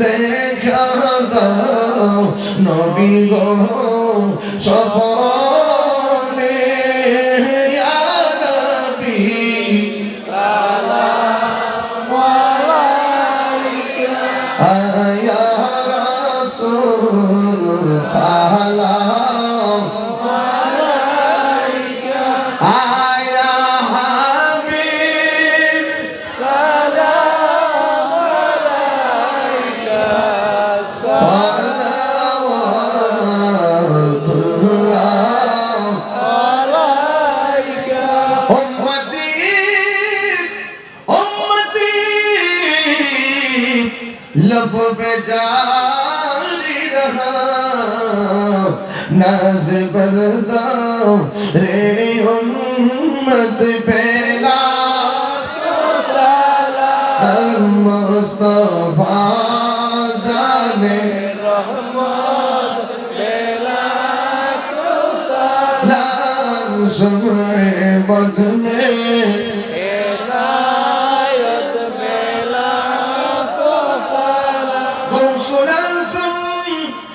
দেখা দাও নবী গো সফনে ইয়া लब पे जारी रहा नाज बरदा रे उम्मत पहला मुस्तफा जाने नाम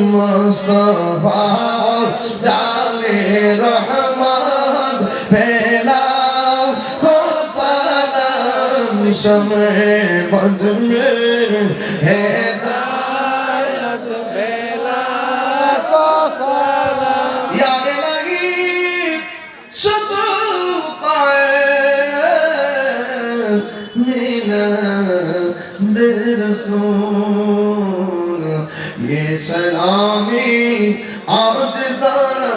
Mustafa, مصطفی Rahman, آلہ شم بند میں ہے بیلا کو سلام یا الہی یہ سلامی آج زانا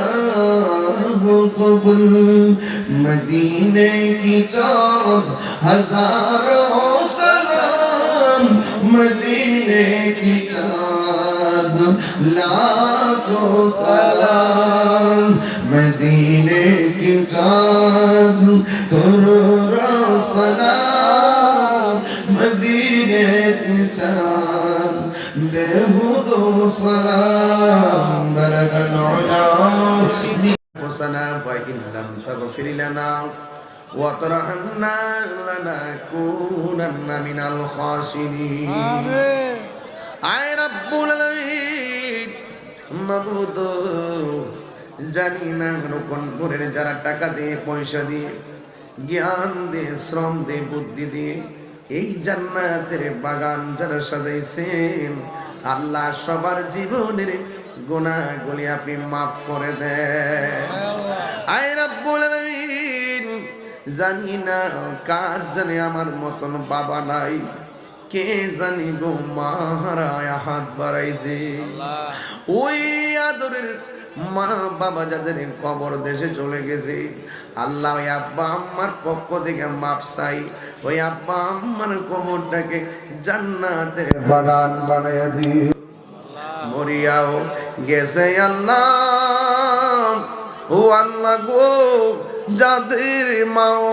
قبل مدینے کی چاند ہزاروں سلام مدینے کی چاند لاکھوں سلام مدینے کی چاند کروڑوں سلام مدینے کی چاند بے ہدو سلام برغن علا انفسنا وإن لم تغفر لنا وترحمنا لنكونن من الخاسرين আয় রব্বুল আলামিন মাবুদ জানি না রোপণপুরের যারা টাকা দিয়ে পয়সা দিয়ে জ্ঞান দিয়ে শ্রম দিয়ে বুদ্ধি দিয়ে এই জান্নাতের বাগান যারা সাজাইছেন আল্লাহ সবার জীবনের গুণাগুলি আপনি মাফ করে দেন জানি না কার জানে আমার মতন বাবা নাই। কে জানি গো মাহারায় হাত বাড়াইছে। ওই আদরের মা বাবা যাদের কবর দেশে চলে গেছে। আল্লাহ ওই আব্বা আম্মার পক্ষ থেকে মাপ চাই। ওই আব্বা আম্মার কবরটাকে জান্নাতের বাগান বানাইয়া দিও মরিয়াও গেছে আল্লাহ। ও আল্লাহ গো যাদের মাও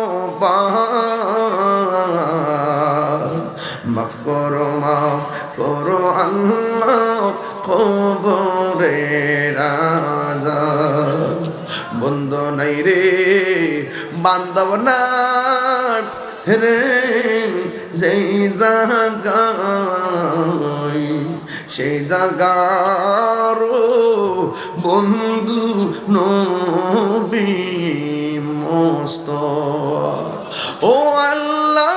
মাফ করো মাফ করো আল্লাহ রাজা। বন্ধ নাই রে, বান্ধব না রে সেই জায়গায়, সেই আমারও বন্ধু নবী। মস্ত ও আল্লাহ,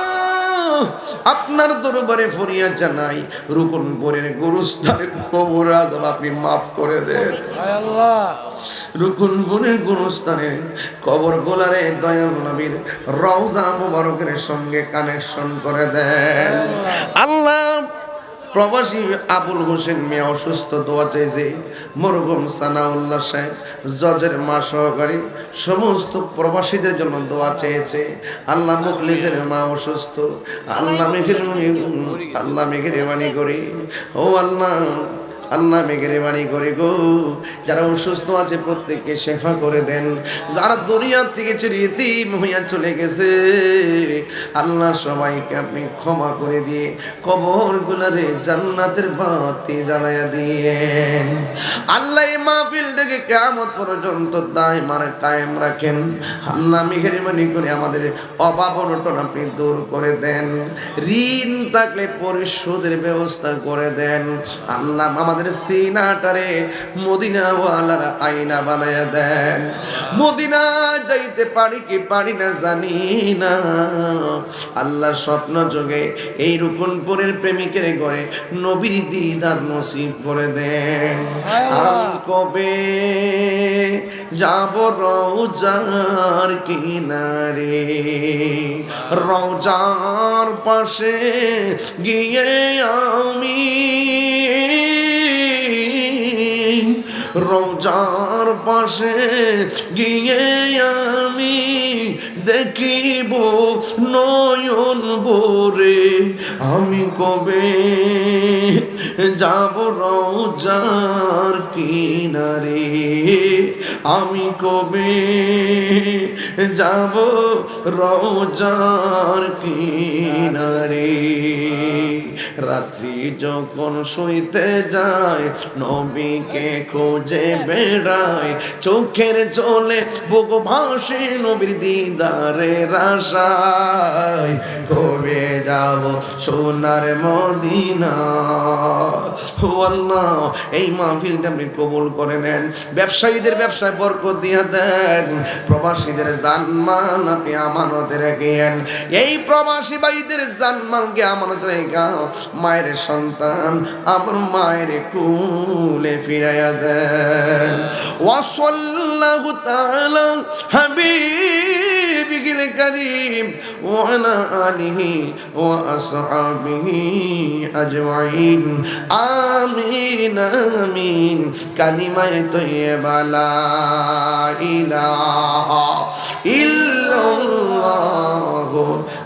আপনার দরবারে ফরিয়া জানাই রুকনপুরের গুরুস্থানের কবর আজাব আপনি মাফ করে দেন। আল্লাহ রুকুনপুরের গুরুস্থানে কবর গোলারে দয়াল নবীর রওজা মুবারকের সঙ্গে কানেকশন করে দেন। আল্লাহ প্রবাসী আবুল হোসেন মিয়া অসুস্থ, দোয়া চাইছে মরুভম সানাউল্লাহ সাহেব জজের মা সহকারী সমস্ত প্রবাসীদের জন্য দোয়া চেয়েছে। আল্লাহ মুখলিসের মা অসুস্থ, আল্লাহ মেঘের আল্লাহ মেঘের মানি করি। ও আল্লাহ আল্লাহ মেঘেরেবানি করে গো, যারা অসুস্থ আছে প্রত্যেককে শেফা করে দেন। যারা দুনিয়ার থেকে চিরিয়ে তিম হইয়া চলে গেছে, আল্লাহ সবাইকে আপনি ক্ষমা করে দিয়ে কবর গুলারে জান্নাতের বাতি জ্বালাইয়া দিয়েন। আল্লাহ এই মাহফিলটাকে কেমন পর্যন্ত দায় মারা কায়েম রাখেন। আল্লাহ মেঘেরেবানি করে আমাদের অভাব অনটন আপনি দূর করে দেন। ঋণ থাকলে পরিশোধের ব্যবস্থা করে দেন। আল্লাহ আমাদের সিনাটারে মদিনাওয়ালার আইনা বানায়া দেন। মদিনা যাইতে পারি কি পারি না জানি না। আল্লাহ স্বপ্ন যোগে এই রুকনপুরের প্রেমিকের ঘরে নবীর দিদার নসিব করে দেন। কবে যাব রৌজার কিনারে? রৌজার পাশে গিয়ে আমি রোজার পাশে গিয়ে আমি দেখিব নয়ন ভরে। আমি কবে যাব রোজার কিনারে? আমি কবে যাব রোজার কিনারে? রাত্রি যখন শুইতে যায়, নবীকে খোঁজে বেড়ায়। চোখের জলে বুক ভাসে নবীর দিদারে রাশায়। কবে যাব সোনার মদিনা? এই মাহফিলটা আপনি কবুল করে নেন। ব্যবসায়ীদের ব্যবসায় বরকত দিয়ে দেন। প্রবাসীদের জানমাল আপনি আমানতে রেখেন এই প্রবাসী ভাইদের জানমালকে আমানত রেখা মায়ের সন্তান, আবার মায়ের কুলে ফিরাইয়া দেন। ওয়াসাল্লাহু তাআলা হাবিবিল করিম ওয়ালা আলিহি ওয়া আসহাবিহি আজমাইন। আমিন আমিন, কালিমায়ে তৈয়বা লা ইলাহা ইল্লাল্লাহ